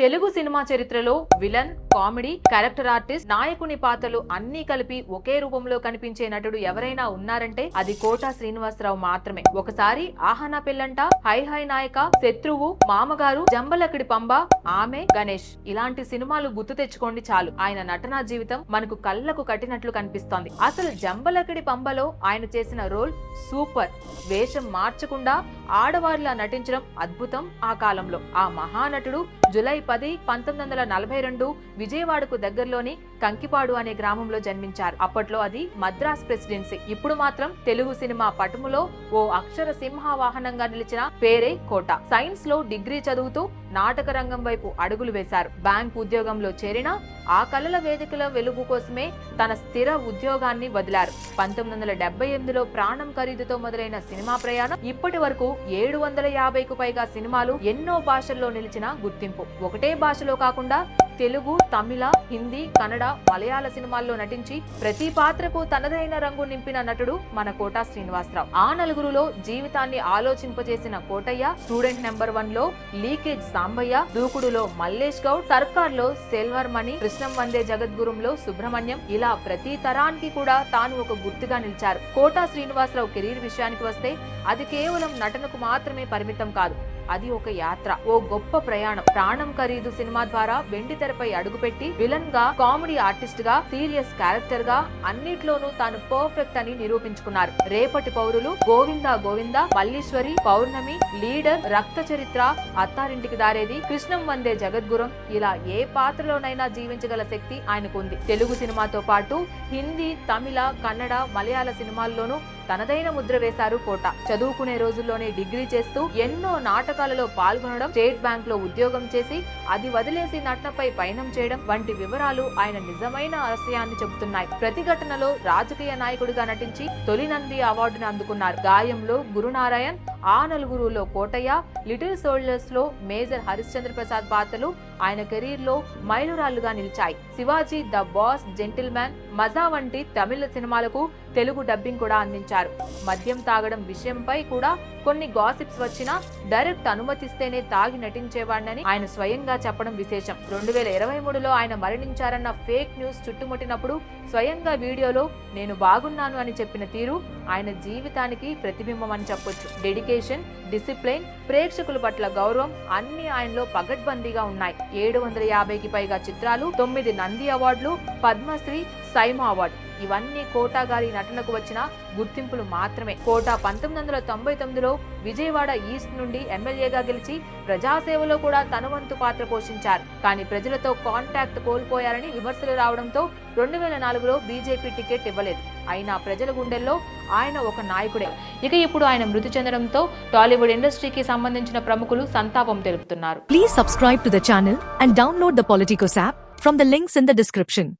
Telugu cinema చరిత్రలో villain comedy character artist నాయకుని పాత్రలు అన్ని కలిపి ఒకే రూపంలో కనిపించే నటుడు ఎవరైనా ఉన్నారంటే అది కోటా శ్రీనివాసరావు మాత్రమే. ఒకసారి ఆహనా పెళ్ళంట హై హై నాయక శత్రువు మామగారు జంబలకిడి పంబ ఆమె గణేష్. ఇలాంటి సినిమాలు గుర్తు తెచ్చుకోండి చాలు. ఆయన నటనా జీవితం మనకు కళ్ళకు కట్టినట్లు కనిపిస్తోంది. అసలు జంబలకిడి పంబలో ఆయన చేసిన రోల్ సూపర్. వేషం మార్చకుండా ఆడవారిలా నటించడం అద్భుతం ఆ కాలంలో. ఆ మహానటుడు జులై పది పంతొమ్మిది వందల నలభై రెండు విజయవాడకు దగ్గరలోని కంకిపాడు అనే గ్రామంలో జన్మించారు. అప్పట్లో అది మద్రాస్ ప్రెసిడెన్సీ. ఇప్పుడు మాత్రం తెలుగు సినిమా పటములో ఓ అక్షర సింహ వాహనంగా నిలిచిన పేరే కోట. సైన్స్లో డిగ్రీ చదువుతూ నాటక రంగం వైపు అడుగులు వేశారు. బ్యాంక్ ఉద్యోగంలో చేరిన ఆ కళల వేదికల వెలుగు కోసమే తన స్థిర ఉద్యోగాన్ని వదిలారు. పంతొమ్మిది వందల డెబ్బై ఎనిమిదిలో ప్రాణం ఖరీదుతో మొదలైన సినిమా ప్రయాణం ఇప్పటి వరకు ఏడు వందల యాభైకు పైగా సినిమాలు ఎన్నో భాషల్లో నిలిచిన గుర్తింపు. ఒకటే భాషలో కాకుండా తెలుగు తమిళ హిందీ కన్నడ మలయాళ సినిమాల్లో నటించి ప్రతి పాత్రకు తనదైన రంగు నింపిన నటుడు మన కోటా శ్రీనివాసరావు. ఆ నలుగురులో జీవితాన్ని ఆలోచింపజేసిన కోటయ్య స్టూడెంట్ నెంబర్ వన్లో లీకేజ్ సాంబయ్య దూకుడులో మల్లేష్ గౌడ్ సర్కార్లో సెల్వర్ మణి కృష్ణం వందే జగద్గురుంలో సుబ్రహ్మణ్యం ఇలా ప్రతి తరానికి కూడా తాను ఒక గుర్తుగా నిలిచారు. కోటా శ్రీనివాసరావు కెరీర్ విషయానికి వస్తే అది కేవలం నటనకు మాత్రమే పరిమితం కాదు అది ఒక యాత్ర ఓ గొప్ప ప్రయాణం. ప్రాణం ఖరీదు సినిమా ద్వారా వెండి తెరపై అడుగుపెట్టి విలన్గా కామెడీ ఆర్టిస్ట్గా సీరియస్ క్యారెక్టర్గా అన్నిట్లోనూ తాను పర్ఫెక్ట్ అని నిరూపించుకున్నారు. రేపటి పౌరులు గోవింద గోవింద మల్లీశ్వరి పౌర్ణమి లీడర్ రక్త చరిత్ర అత్తారింటికి దారేది కృష్ణం వందే జగద్గురం ఇలా ఏ పాత్రలోనైనా జీవించగల శక్తి ఆయనకుంది. తెలుగు సినిమాతో పాటు హిందీ తమిళ కన్నడ మలయాళ సినిమాల్లోనూ తనదైన ముద్ర వేశారు కోట. చదువుకునే రోజుల్లోనే డిగ్రీ చేస్తూ ఎన్నో నాటకాలలో పాల్గొనడం స్టేట్ బ్యాంక్లో ఉద్యోగం చేసి అది వదిలేసి నటనపై పయనం చేయడం వంటి వివరాలు ఆయన నిజమైన ఆశయాన్ని చెబుతున్నాయి. ప్రతిఘటనలో రాజకీయ నాయకుడిగా నటించి తొలి నంది అవార్డును అందుకున్నారు. గాయంలో గురునారాయణ్ ఆ నలుగురులో కోటయ్య లిటిల్ సోల్జర్స్లో మేజర్ హరిశ్చంద్ర ప్రసాద్ పాత్రలు ఆయన కెరీర్లో మైలురాళ్ళుగా నిలిచాయి. Sivaji the boss gentleman Majaa వంటి తమిళ సినిమాలకు తెలుగు డబ్బింగ్ కూడా అందించారు. మద్యం తాగడం విషయంపై కూడా కొన్ని గాసిప్స్ వచ్చినా డైరెక్ట్ అనుమతిస్తేనే తాగి నటించేవాడినని ఆయన స్వయంగా చెప్పడం విశేషం. రెండు వేల ఇరవై మూడులో ఆయన మరణించారన్న ఫేక్ న్యూస్ చుట్టుముట్టినప్పుడు స్వయంగా వీడియోలో నేను బాగున్నాను అని చెప్పిన తీరు ఆయన జీవితానికి ప్రతిబింబం అని చెప్పొచ్చు. డెడికేషన్ డిసిప్లిన్ ప్రేక్షకుల పట్ల గౌరవం అన్ని ఆయనలో పగడ్బందీగా ఉన్నాయి. ఏడు వందల యాభైకి పైగా చిత్రాలు తొమ్మిది నంది అవార్డులు పద్మశ్రీ సైమా అవార్డు. ఇవన్నీ కోటా గారి నటనకు వచ్చిన గుర్తింపులు మాత్రమే. కోటా పంతొమ్మిది వందల తొంభై తొమ్మిదిలో విజయవాడ ఈస్ట్ నుండి ఎమ్మెల్యేగా గెలిచి ప్రజాసేవలో కూడా తనవంతు పాత్ర పోషించారు. కానీ ప్రజలతో కాంటాక్ట్ కోల్పోయారని విమర్శలు రావడంతో రెండు వేల నాలుగులో బీజేపీ టికెట్ ఇవ్వలేదు. అయినా ప్రజల గుండెల్లో ఆయన ఒక నాయకుడే. ఇక ఇప్పుడు ఆయన మృతి చెందడంతో టాలీవుడ్ ఇండస్ట్రీకి సంబంధించిన ప్రముఖులు సంతాపం తెలుపుతున్నారు. Please subscribe to the channel and download the Politicos app from the links in the description